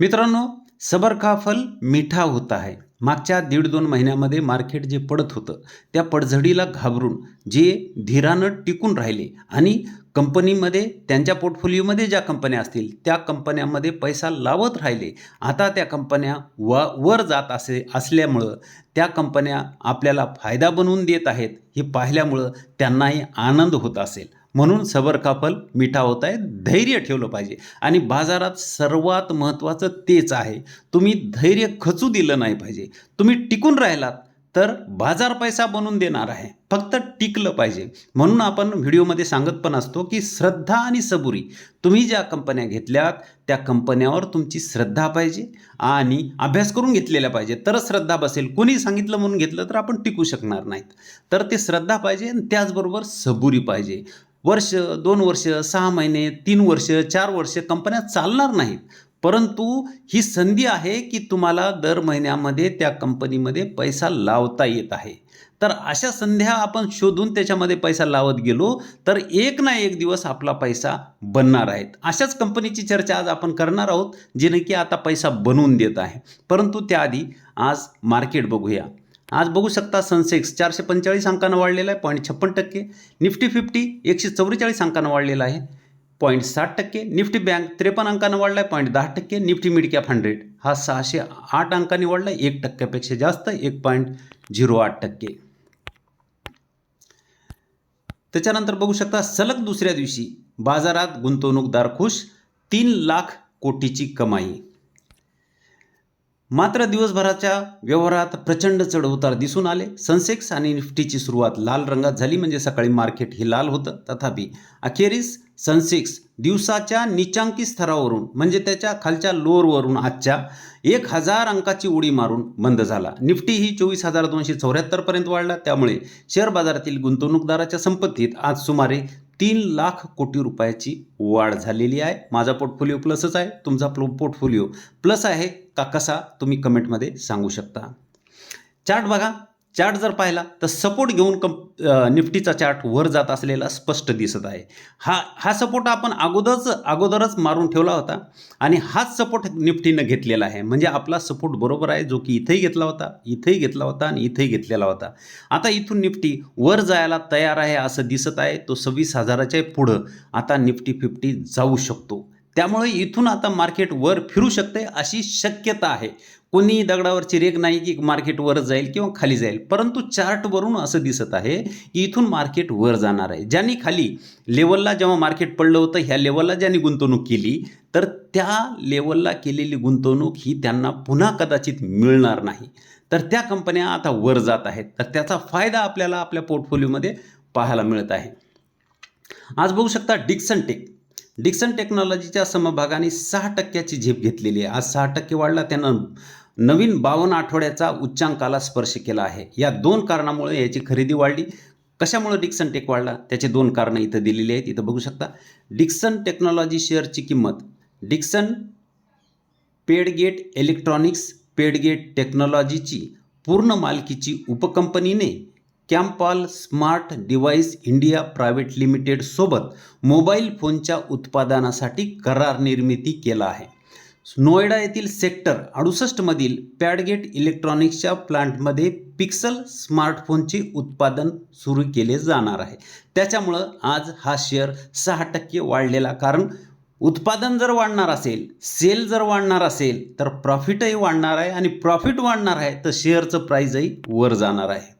मित्रांनो सबर का फल मीठा होता आहे मागच्या दीड दोन महिन्यामध्ये मार्केट जे पडत होतं त्या पडझडीला घाबरून जे धीरानं टिकून राहिले आणि कंपनीमध्ये त्यांच्या पोर्टफोलिओमध्ये ज्या कंपन्या असतील त्या कंपन्यामध्ये पैसा लावत राहिले. आता त्या कंपन्या व वर जात असे असल्यामुळं त्या कंपन्या आपल्याला फायदा बनवून देत आहेत हे पाहिल्यामुळं त्यांनाही आनंद होत असेल. म्हणून सबर कापल फल मिठा होत आहे धैर्य ठेवलं पाहिजे. आणि बाजारात सर्वात महत्त्वाचं तेच आहे. तुम्ही धैर्य खचू दिलं नाही पाहिजे. तुम्ही टिकून राहिलात तर बाजार पैसा बनवून देणार आहे. फक्त टिकलं पाहिजे. म्हणून आपण व्हिडिओमध्ये सांगत पण असतो की श्रद्धा आणि सबुरी. तुम्ही ज्या कंपन्या घेतल्यात त्या कंपन्यावर तुमची श्रद्धा पाहिजे आणि अभ्यास करून घेतलेल्या पाहिजे. तरच श्रद्धा बसेल. कोणी सांगितलं म्हणून घेतलं तर आपण टिकू शकणार नाहीत. तर ते श्रद्धा पाहिजे आणि त्याचबरोबर सबुरी पाहिजे. वर्ष दोन वर्ष सहा महिने तीन वर्ष चार वर्ष कंपन्या चालणार नाहीत. परंतु ही संधी आहे की तुम्हाला दर महिन्यामध्ये त्या कंपनीमध्ये पैसा लावता येत आहे. तर अशा संध्या आपण शोधून त्याच्यामध्ये पैसा लावत गेलो तर एक ना एक दिवस आपला पैसा बनणार आहेत. अशाच कंपनीची चर्चा आज आपण करणार आहोत जिने की आता पैसा बनवून देत आहे. परंतु त्याआधी आज मार्केट बघूया. आज बघू शकता सनसेक्स चारशे पंचेचाळीस अंकानं वाढलेला आहे. पॉईंट छप्पन टक्के. निफ्टी फिफ्टी एकशे चौवेचाळीस अंकानं वाढलेला आहे. पॉईंट साठ टक्के. निफ्टी बँक त्रेपन्न अंकानं वाढला आहे पॉईंट दहा टक्के. Nifty mid cap hundred. हा सहाशे आठ अंकांनी वाढला आहे एक टक्क्यापेक्षा जास्त. एक पॉईंट झिरो आठ टक्के. त्याच्यानंतर बघू शकता सलग दुसऱ्या दिवशी बाजारात गुंतवणूकदार खुश. तीन लाख कोटीची कमाई. मात्र दिवसभराच्या व्यवहारात प्रचंड चढउतार दिसून आले. सनसेक्स आणि निफ्टीची सुरुवात लाल रंगात झाली म्हणजे सकाळी मार्केट हे लाल होतं. तथापि अखेरीस सनसेक्स दिवसाच्या निचांकी स्तरावरून म्हणजे त्याच्या खालच्या लोअरवरून आजच्या एक हजार अंकाची उडी मारून बंद झाला. निफ्टी ही चोवीस हजार दोनशे चौऱ्याहत्तरपर्यंत वाढला. त्यामुळे शेअर बाजारातील गुंतवणूकदाराच्या संपत्तीत आज सुमारे तीन लाख कोटी रुपयाची वाढ झालेली आहे. माझा पोर्टफोलिओ प्लसच आहे तुमचा प्लो पोर्टफोलिओ प्लस आहे. का कसा? तुम्ही कमेंटमध्ये सांगू शकता. चार्ट बघा. चार्ट जर पाहिला तर सपोर्ट घेऊन कंप निफ्टीचा चार्ट वर जात असलेला स्पष्ट दिसत आहे. हा हा सपोर्ट आपण अगोदरच अगोदरच मारून ठेवला होता आणि हाच सपोर्ट निफ्टीनं घेतलेला आहे. म्हणजे आपला सपोर्ट बरोबर आहे जो की इथेही घेतला होता इथेही घेतला होता आणि इथेही घेतलेला होता. आता इथून निफ्टी वर जायला तयार आहे असं दिसत आहे. तो सव्वीस हजाराच्या पुढं आता निफ्टी फिफ्टी जाऊ शकतो. त्यामुळे इथून आता मार्केट वर फिरू शकते अशी शक्यता आहे. कोणी दगडावरची रेग नाही की मार्केट वर जाईल किंवा खाली जाईल. परंतु चार्टवरून असं दिसत आहे की इथून मार्केट वर जाणार आहे. ज्यांनी खाली लेवलला जेव्हा मार्केट पडलं होतं ह्या लेवलला ज्यांनी गुंतवणूक केली तर त्या लेवलला केलेली गुंतवणूक ही त्यांना पुन्हा कदाचित मिळणार नाही. तर त्या कंपन्या आता वर जात आहेत. तर त्याचा फायदा आपल्याला आपल्या पोर्टफोलिओमध्ये पाहायला मिळत आहे. आज बघू शकता डिक्सन टेक डिक्सन टेक्नॉलॉजीच्या समभागाने सहा टक्क्याची झेप घेतलेली आहे. आज सहा टक्के वाढला. त्यानं नवीन बावन्न आठवड्याचा उच्चांकाला स्पर्श केला आहे. या दोन कारणामुळे याची खरेदी वाढली. कशामुळे डिक्सन टेक वाढला? त्याचे दोन कारणं इथं दिलेली आहेत. इथं बघू शकता. डिक्सन टेक्नॉलॉजी शेअरची किंमत. डिक्सन पेडगेट इलेक्ट्रॉनिक्स पेडगेट टेक्नॉलॉजीची पूर्ण मालकीची उपकंपनीने Compal smart device India private limited सोबत मोबाईल फोनच्या उत्पादनासाठी करार निर्मिती केला आहे. नोएडा येथील सेक्टर अडुसष्टमधील पॅडगेट इलेक्ट्रॉनिक्सच्या प्लांटमध्ये पिक्सल स्मार्टफोनचे उत्पादन सुरू केले जाणार आहे. त्याच्यामुळं आज हा शेअर सहा टक्के वाढलेला कारण उत्पादन जर वाढणार असेल सेल जर वाढणार असेल तर प्रॉफिटही वाढणार आहे आणि प्रॉफिट वाढणार आहे तर शेअरचं प्राईजही वर जाणार आहे.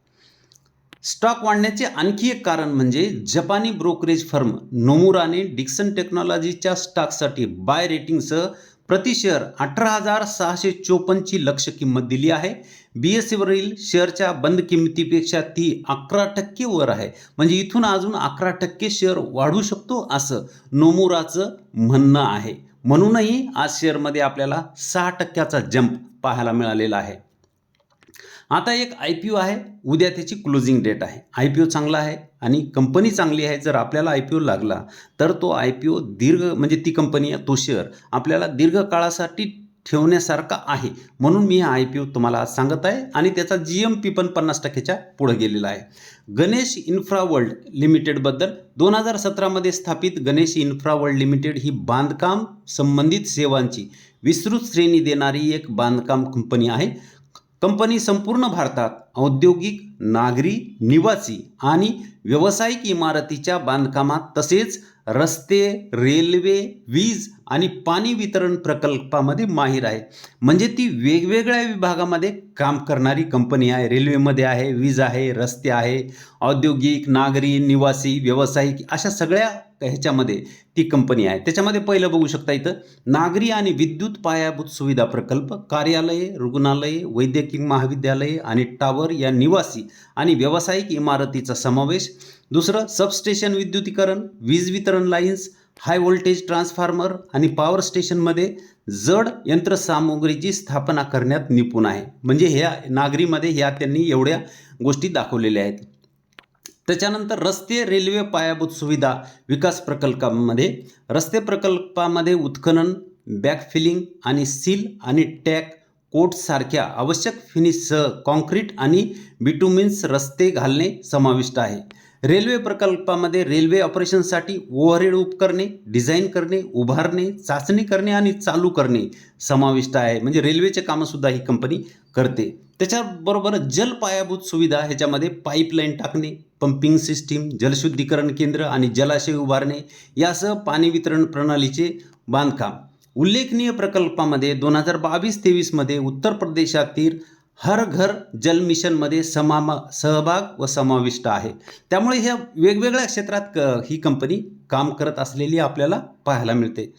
स्टॉक वाढण्याचे आणखी एक कारण म्हणजे जपानी ब्रोकरेज फर्म नोमुराने डिक्सन टेक्नॉलॉजीच्या स्टॉकसाठी बाय रेटिंगसह प्रति शेअर अठरा हजार सहाशे चोपन्नची लक्ष किंमत दिली आहे. बी एस सीवरील शेअरच्या बंद किंमतीपेक्षा ती अकरा टक्के वर आहे. म्हणजे इथून अजून अकरा टक्के शेअर वाढू शकतो असं नोमुराचं म्हणणं आहे. म्हणूनही आज शेअरमध्ये आपल्याला सहा टक्क्याचा जंप पाहायला मिळालेला आहे. आता एक आय पी ओ आहे. उद्या त्याची क्लोजिंग डेट आहे. आय पी ओ चांगला आहे आणि कंपनी चांगली आहे. जर आपल्याला आय पी ओ लागला तर तो आय पी ओ दीर्घ म्हणजे ती कंपनी तो शेअर आपल्याला दीर्घ काळासाठी ठेवण्यासारखा आहे. म्हणून मी हा आय पी ओ तुम्हाला आज सांगत आहे आणि त्याचा जी एम पी पण पन्नास टक्क्याच्या पुढे गेलेला आहे. गणेश इन्फ्रा वर्ल्ड लिमिटेडबद्दल दोन हजार सतरामध्ये स्थापित गणेश इन्फ्रा वर्ल्ड लिमिटेड ही बांधकाम संबंधित सेवांची विस्तृत श्रेणी देणारी एक बांधकाम कंपनी आहे. कंपनी संपूर्ण भारतात औद्योगिक नागरी निवासी आणि व्यावसायिक इमारतीच्या बांधकामात तसेच रस्ते रेल्वे वीज आणि पाणी वितरण प्रकल्पामध्ये माहीर आहे. म्हणजे ती वेगवेगळ्या विभागामध्ये काम करणारी कंपनी आहे. रेल्वेमध्ये आहे वीज आहे रस्ते आहे औद्योगिक नागरी निवासी व्यावसायिक अशा सगळ्या ह्याच्यामध्ये ती कंपनी आहे. त्याच्यामध्ये पहिलं बघू शकता इथं नागरी आणि विद्युत पायाभूत सुविधा प्रकल्प कार्यालये रुग्णालये वैद्यकीय महाविद्यालये आणि टावर या निवासी आणि व्यावसायिक इमारतीचा समावेश. दुसरं सबस्टेशन विद्युतीकरण वीज वितरण लाईन्स हाय व्होल्टेज ट्रान्सफॉर्मर आणि पॉवर स्टेशनमध्ये जड यंत्रसामुग्रीची स्थापना करण्यात निपुण आहे. म्हणजे ह्या नागरीमध्ये ह्या त्यांनी एवढ्या गोष्टी दाखवलेल्या आहेत. त्याच्यानंतर रस्ते रेल्वे पायाभूत सुविधा विकास प्रकल्पामध्ये. रस्ते प्रकल्पामध्ये उत्खनन बॅकफिलिंग आणि सील आणि टॅक कोटसारख्या आवश्यक फिनिशसह कॉन्क्रीट आणि बिटुमिन्स रस्ते घालणे समाविष्ट आहे. रेल्वे प्रकल्पामध्ये रेल्वे ऑपरेशनसाठी ओव्हरहेड उपकरणे डिझाईन करणे उभारणे चाचणी करणे आणि चालू करणे समाविष्ट आहे. म्हणजे रेल्वेचे कामंसुद्धा ही कंपनी करते. त्याच्याबरोबर जल पायाभूत सुविधा ह्याच्यामध्ये पाईपलाईन टाकणे पंपिंग सिस्टीम जलशुद्धीकरण केंद्र आणि जलाशय उभारणे यासह पाणी वितरण प्रणालीचे बांधकाम. उल्लेखनीय प्रकल्पामध्ये दोन हजार बावीस तेवीसमध्ये उत्तर प्रदेशातील हर घर जल मिशनमध्ये समामा सहभाग व समाविष्ट आहे. त्यामुळे ह्या वेगवेगळ्या क्षेत्रात क ही कंपनी काम करत असलेली आपल्याला पाहायला मिळते.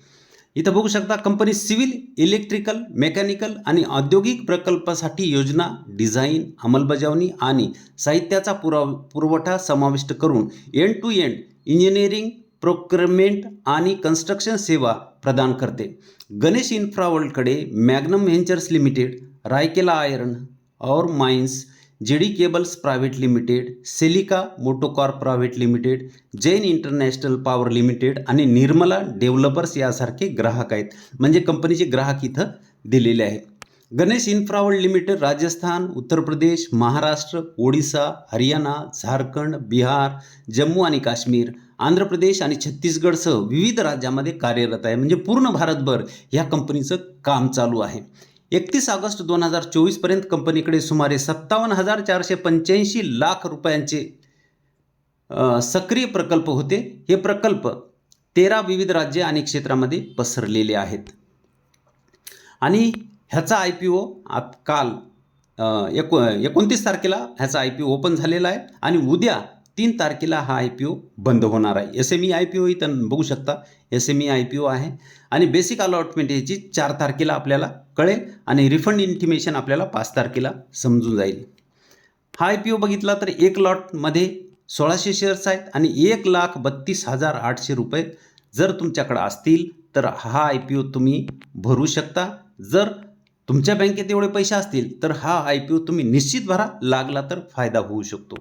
इथं बघू शकता कंपनी सिव्हिल इलेक्ट्रिकल मेकॅनिकल आणि औद्योगिक प्रकल्पासाठी योजना डिझाईन अंमलबजावणी आणि साहित्याचा पुराव पुरवठा समाविष्ट करून end to end engineering procurement आणि कन्स्ट्रक्शन सेवा प्रदान करते. Ganesh infra वर्ल्डकडे Magnum ventures limited Raikela iron ore mines J D cables private limited Celica motocorp private limited Jain international power limited आणि निर्मला डेव्हलपर्स यासारखे ग्राहक आहेत. म्हणजे कंपनीचे ग्राहक इथं दिलेले आहेत. गणेश इन्फ्रावर्ल्ड लिमिटेड राजस्थान उत्तर प्रदेश महाराष्ट्र ओडिसा हरियाणा झारखंड बिहार जम्मू आणि काश्मीर आंध्र प्रदेश आणि छत्तीसगडसह विविध राज्यामध्ये कार्यरत आहे. म्हणजे पूर्ण भारतभर ह्या कंपनीचं काम चालू आहे. एकतीस ऑगस्ट दोन हजार चोवीसपर्यंत कंपनीकडे सुमारे सत्तावन्न हजार चारशे पंच्याऐंशी लाख रुपयांचे सक्रिय प्रकल्प होते. हे प्रकल्प तेरा विविध राज्य आणि क्षेत्रामध्ये पसरलेले आहेत. आणि ह्याचा आय पी ओ आत काल एको एकोणतीस तारखेला ह्याचा आय पी ओ ओपन झालेला आहे आणि उद्या तीन तारखेला हा आय पी ओ बंद होणार आहे. S M E I P O इथं बघू शकता. S M E I P O आहे. आणि बेसिक अलॉटमेंट याची चार तारखेला आपल्याला कळेल आणि रिफंड इंटिमेशन आपल्याला पाच तारखेला समजून जाईल. हा आय पी ओ बघितला तर एक लॉटमध्ये सोळाशे शेअर्स आहेत आणि एक लाख बत्तीस हजार आठशे रुपये जर तुमच्याकडं असतील तर हा आय पी ओ तुम्ही भरू शकता. जर तुमच्या बँकेत एवढे पैसे असतील तर हा आय पी ओ तुम्ही निश्चित भरा. लागला तर फायदा होऊ शकतो.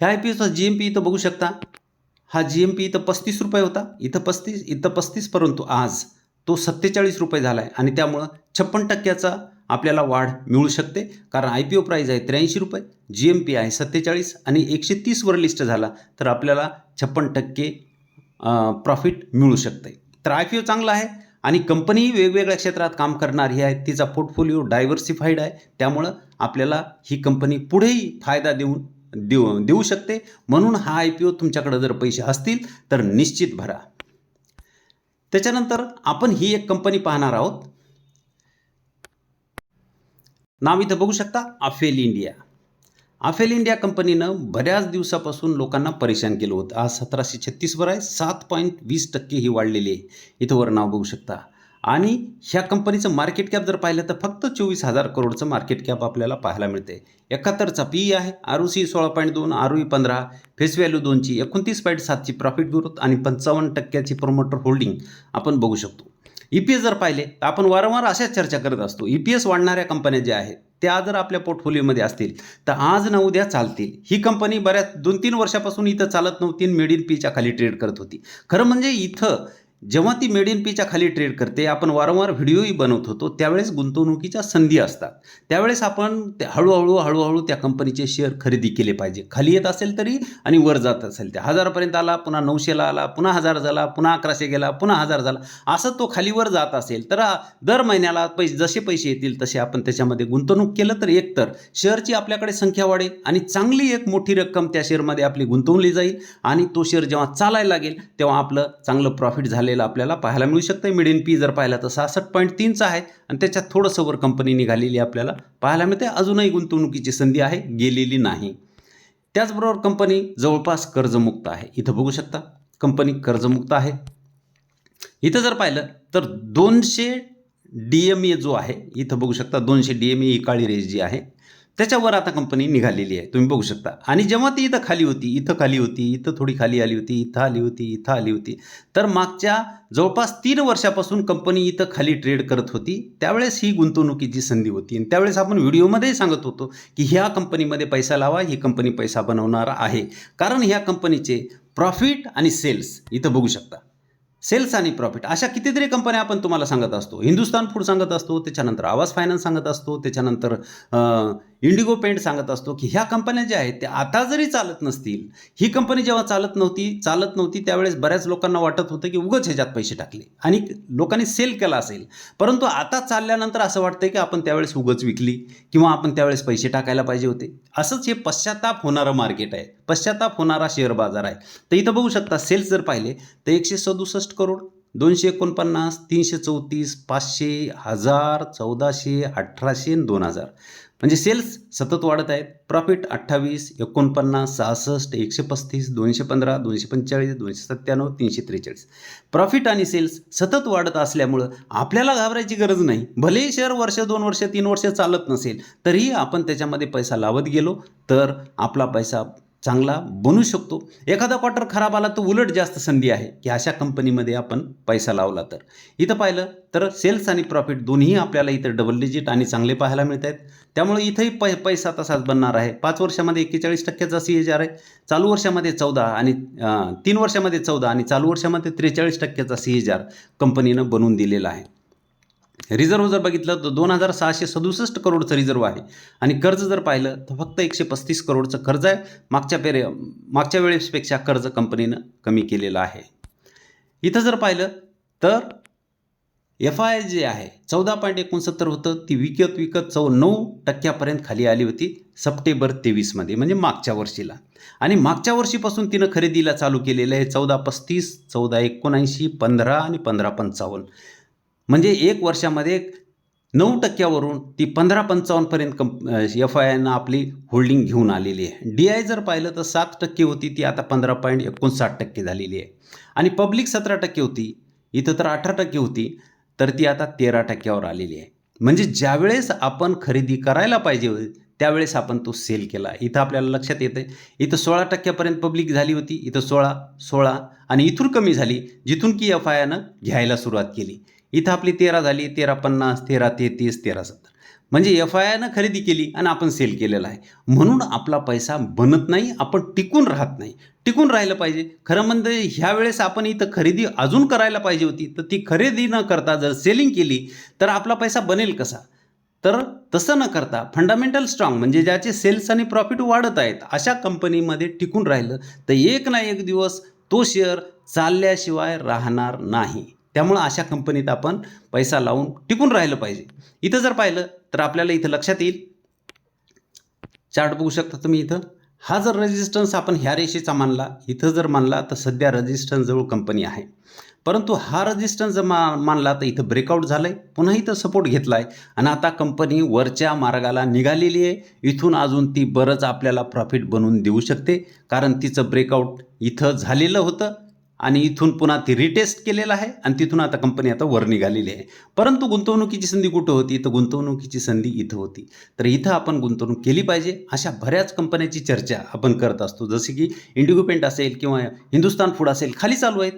ह्या आय पी ओचा जी एम पी इथं बघू शकता. हा जी एम पी इथं पस्तीस रुपये होता. इथं पस्तीस इथं पस्तीस परंतु आज तो सत्तेचाळीस रुपये झाला आहे आणि त्यामुळं छप्पन टक्क्याचा आपल्याला वाढ मिळू शकते. कारण आय पी ओ प्राईज आहे त्र्याऐंशी रुपये जी एम पी आहे सत्तेचाळीस आणि एकशे तीसवर लिस्ट झाला तर आपल्याला छप्पन टक्के प्रॉफिट मिळू शकते तर आय पी ओ चांगला आहे आणि कंपनीही वेगवेगळ्या क्षेत्रात काम करणारी आहे. तिचा पोर्टफोलिओ डायव्हर्सिफाईड आहे. त्यामुळं आपल्याला ही कंपनी पुढेही फायदा देऊन देऊ देऊ शकते. म्हणून हा आय पी ओ तुमच्याकडे जर पैसे असतील तर निश्चित भरा. त्याच्यानंतर आपण ही एक कंपनी पाहणार आहोत. नाव इथं बघू शकता अफेल इंडिया अफेल इंडिया कंपनीनं बऱ्याच दिवसापासून लोकांना परेशान केलं होतं. आज सतराशे छत्तीसवर आहे सात पॉईंट वीस टक्के ही वाढलेली आहे. इथं वर नाव बघू शकता. आणि ह्या कंपनीचं मार्केट कॅप जर पाहिलं तर फक्त चोवीस हजार करोडचं मार्केट कॅप आपल्याला पाहायला मिळते. एकाहत्तरचा पी आहे आर ओ सी सोळा पॉईंट दोन आर ओ ई पंधरा फेस व्हॅल्यू दोनची एकोणतीस पॉईंट सातची प्रॉफिट ग्रोथ आणि पंचावन्न टक्क्याची प्रोमोटर होल्डिंग आपण बघू शकतो. ई पी एस जर पाहिले तर आपण वारंवार अशाच चर्चा करत असतो. ई पी एस वाढणाऱ्या कंपन्या ज्या आहेत त्या जर आपल्या पोर्टफोलिओमध्ये असतील तर आज ना उद्या चालतील. ही कंपनी बऱ्याच दोन तीन वर्षापासून इथं चालत नव्हती मेड इन पीच्या खाली ट्रेड करत होती. खरं म्हणजे इथं जेव्हा ती मेड इन पीच्या खाली ट्रेड करते आपण वारंवार व्हिडिओही बनवत होतो त्यावेळेस गुंतवणुकीच्या संधी असतात. त्यावेळेस आपण ते हळूहळू हळूहळू त्या कंपनीचे शेअर खरेदी केले पाहिजे. खाली येत असेल तरी आणि वर जात असेल ते. हजारापर्यंत आला पुन्हा नऊशेला आला पुन्हा हजार झाला पुन्हा अकराशे गेला पुन्हा हजार झाला. असं तो खालीवर जात असेल तर दर महिन्याला पैसे जसे पैसे येतील तसे आपण त्याच्यामध्ये गुंतवणूक केलं तर एकतर शेअरची आपल्याकडे संख्या वाढेल आणि चांगली एक मोठी रक्कम त्या शेअरमध्ये आपली गुंतवली जाईल आणि तो शेअर जेव्हा चालायला लागेल तेव्हा आपलं चांगलं प्रॉफिट झालं झालेलं आपल्याला पाहायला मिळू शकतं मिडियन पी जर पाहिला तर सहासष्ट पॉईंट तीनचा आहे. आणि त्याच्यात थोडंसं वर कंपनी निघालेली आपल्याला पाहायला मिळते अजूनही गुंतवणुकीची संधी आहे गेलेली नाही. त्याचबरोबर कंपनी जवळपास कर्जमुक्त आहे. इथं बघू शकता कंपनी कर्जमुक्त आहे. इथं जर पाहिलं तर दोनशे डी एम ए जो आहे इथं बघू शकता दोनशे डी एम ए ही काळी रेस जी आहे. त्याच्यावर आता कंपनी निघालेली आहे. तुम्ही बघू शकता. आणि जेव्हा ती इथं खाली होती इथं खाली होती इथं थोडी खाली आली होती इथं आली होती इथं आली होती. तर मागच्या जवळपास तीन वर्षापासून कंपनी इथं खाली ट्रेड करत होती. त्यावेळेस ही गुंतवणुकीची संधी होती. आणि त्यावेळेस आपण व्हिडिओमध्येही सांगत होतो की ह्या कंपनीमध्ये पैसा लावा ही कंपनी पैसा बनवणार आहे. कारण ह्या कंपनीचे प्रॉफिट आणि सेल्स इथं बघू शकता. सेल्स आणि प्रॉफिट अशा कितीतरी कंपन्या आपण तुम्हाला सांगत असतो. हिंदुस्तान फूड सांगत असतो त्याच्यानंतर आवाज फायनान्स सांगत असतो त्याच्यानंतर इंडिगो पेंट सांगत असतो की ह्या कंपन्या ज्या आहेत त्या आता जरी चालत नसतील ही कंपनी जेव्हा चालत नव्हती चालत नव्हती त्यावेळेस बऱ्याच लोकांना वाटत होतं की उगच ह्याच्यात पैसे टाकले. आणि लोकांनी सेल केला असेल. परंतु आता चालल्यानंतर असं वाटतं की आपण त्यावेळेस उगच विकली किंवा आपण त्यावेळेस पैसे टाकायला पाहिजे होते. असंच हे पश्चाताप होणारं मार्केट आहे. पश्चाताप होणारा शेअर बाजार आहे. तर इथं बघू शकता सेल्स जर पाहिले तर एकशे सदुसष्ट करोड दोनशे एकोणपन्नास तीनशे चौतीस पाचशे हजार चौदाशे अठराशे दोन हजार. म्हणजे सेल्स सतत वाढत आहेत. प्रॉफिट अठ्ठावीस एकोणपन्नास सहासष्ट एकशे पस्तीस दोनशे पंधरा दोनशे पंचेचाळीस दोनशे सत्त्याण्णव तीनशे त्रेचाळीस. प्रॉफिट आणि सेल्स सतत वाढत असल्यामुळं आपल्याला घाबरायची गरज नाही. भलेही शेअर वर्ष दोन वर्ष तीन वर्ष चालत नसेल तरीही आपण त्याच्यामध्ये पैसा लावत गेलो तर आपला पैसा चांगला बनू शकतो. एखादा क्वार्टर खराब आला तर उलट जास्त संधी आहे की अशा कंपनीमध्ये आपण पैसा लावला तर. इथं पाहिलं तर सेल्स आणि प्रॉफिट दोन्ही आपल्याला इथं डबल डिजिट आणि चांगले पाहायला मिळत आहेत त्यामुळे इथंही पै पैसा तसाच बनणार आहे. पाच वर्षामध्ये एक्केचाळीस टक्क्याचा सी एच आर आहे. चालू वर्षामध्ये चौदा आणि तीन वर्षामध्ये चौदा आणि चालू वर्षामध्ये त्रेचाळीस टक्क्याचा सी एच आर कंपनीनं बनवून दिलेला आहे. रिझर्व्ह जर बघितलं तर दोन हजार सहाशे सदुसष्ट करोडचं रिझर्व्ह आहे. आणि कर्ज जर पाहिलं तर फक्त एकशे पस्तीस करोडचं कर्ज आहे. मागच्या पेरे मागच्या वेळेसपेक्षा कर्ज कंपनीनं कमी केलेलं आहे. इथं जर पाहिलं तर एफ आय जे आहे चौदा पॉईंट एकोणसत्तर होतं. ती विकत विकत चौ नऊ टक्क्यापर्यंत खाली आली होती सप्टेंबर तेवीसमध्ये म्हणजे मागच्या वर्षीला. आणि मागच्या वर्षीपासून तिनं खरेदीला चालू केलेलं आहे चौदा पस्तीस चौदा एकोणऐंशी पंधरा आणि पंधरा पंचावन्न. म्हणजे एक वर्षामध्ये नऊ टक्क्यावरून ती पंधरा पंचावन्नपर्यंत कंप एफ आय आयनं आपली होल्डिंग घेऊन आलेली आहे. डी आय जर पाहिलं तर सात टक्के होती ती आता पंधरा पॉईंट एकोणसाठ टक्के झालेली आहे. आणि पब्लिक सतरा टक्के होती इथं तर अठरा टक्के होती तर ती आता तेरा टक्क्यावर आलेली आहे. म्हणजे ज्यावेळेस आपण खरेदी करायला पाहिजे त्यावेळेस आपण तो सेल केला. इथं आपल्याला लक्षात येतं इथं सोळा टक्क्यापर्यंत पब्लिक झाली होती इथं सोळा सोळा आणि इथून कमी झाली जिथून की एफ आय आयनं घ्यायला सुरुवात केली. इथं आपली तेरा झाली तेरा पन्नास तेरा तेहतीस तेरा सत्तर. म्हणजे एफ आय आयनं खरेदी केली आणि आपण सेल केलेला आहे. म्हणून आपला पैसा बनत नाही आपण टिकून राहत नाही. टिकून राहिलं पाहिजे. खरं म्हणजे ह्या वेळेस आपण इथं खरेदी अजून करायला पाहिजे होती. तर ती खरेदी न करता जर सेलिंग केली तर आपला पैसा बनेल कसा? तर तसं न करता फंडामेंटल स्ट्रॉंग म्हणजे ज्याचे सेल्स आणि प्रॉफिट वाढत आहेत अशा कंपनीमध्ये टिकून राहिलं तर एक ना एक दिवस तो शेअर चालल्याशिवाय राहणार नाही. त्यामुळं अशा कंपनीत आपण पैसा लावून टिकून राहिलं पाहिजे. इथं जर पाहिलं तर आपल्याला इथं लक्षात येईल. चार्ट बघू शकता तुम्ही इथं. हा जर रेजिस्टन्स आपण ह्या रेषेचा मानला इथं जर मानला तर सध्या रेजिस्टन्सजवळ कंपनी आहे. परंतु हा रेजिस्टन्स जर मा मानला तर इथं ब्रेकआउट झालं आहे पुन्हा इथं सपोर्ट घेतला आहे आणि आता कंपनी वरच्या मार्गाला निघालेली आहे. इथून अजून ती बरंच आपल्याला प्रॉफिट बनवून देऊ शकते. कारण तिचं ब्रेकआउट इथं झालेलं होतं. आणि इथून पुन्हा ती रिटेस्ट केलेलं आहे आणि तिथून आता कंपनी आता वर निघालेली आहे. परंतु गुंतवणुकीची संधी कुठं होती? तर गुंतवणुकीची संधी इथं होती. तर इथं आपण गुंतवणूक केली पाहिजे. अशा बऱ्याच कंपन्याची चर्चा आपण करत असतो. जसे की इंडिगोपेंट असेल किंवा हिंदुस्तान फूड असेल खाली चालू आहेत.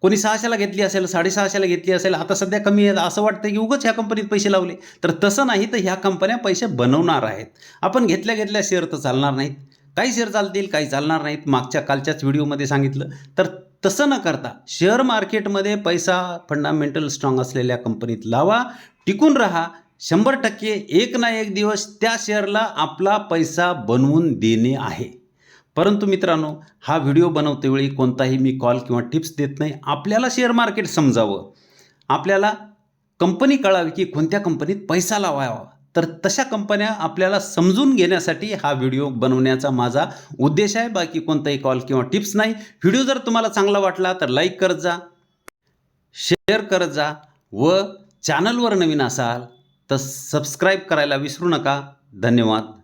कोणी सहाशेला घेतली असेल साडेसहाशेला घेतली असेल आता सध्या कमी आहे. असं वाटतं की उगाच ह्या कंपनीत पैसे लावले. तर तसं नाही तर ह्या कंपन्या पैसे बनवणार आहेत. आपण घेतल्या घेतल्या शेअर तर चालणार नाहीत. काही शेअर चालतील काही चालणार नाहीत. मागच्या कालच्याच व्हिडिओमध्ये सांगितलं. तर तसं न करता शेअर मार्केटमध्ये पैसा फंडामेंटल स्ट्रॉंग असलेल्या कंपनीत लावा टिकून राहा. शंभर टक्के एक ना एक दिवस त्या शेअरला आपला पैसा बनवून देणे आहे. परंतु मित्रांनो हा व्हिडिओ बनवतेवेळी कोणताही मी कॉल किंवा टिप्स देत नाही. आपल्याला शेअर मार्केट समजावं. आपल्याला कंपनी कळावी की कोणत्या कंपनीत पैसा लावावा. तर तशा कंपन्या आपल्याला समजून घेण्यासाठी हा व्हिडिओ बनवण्याचा माझा उद्देश आहे. बाकी कोणताही कॉल किंवा टिप्स नाही. व्हिडिओ जर तुम्हाला चांगला वाटला तर लाईक करत जा शेअर करत जा व चॅनलवर नवीन असाल तर सबस्क्राईब करायला विसरू नका. धन्यवाद.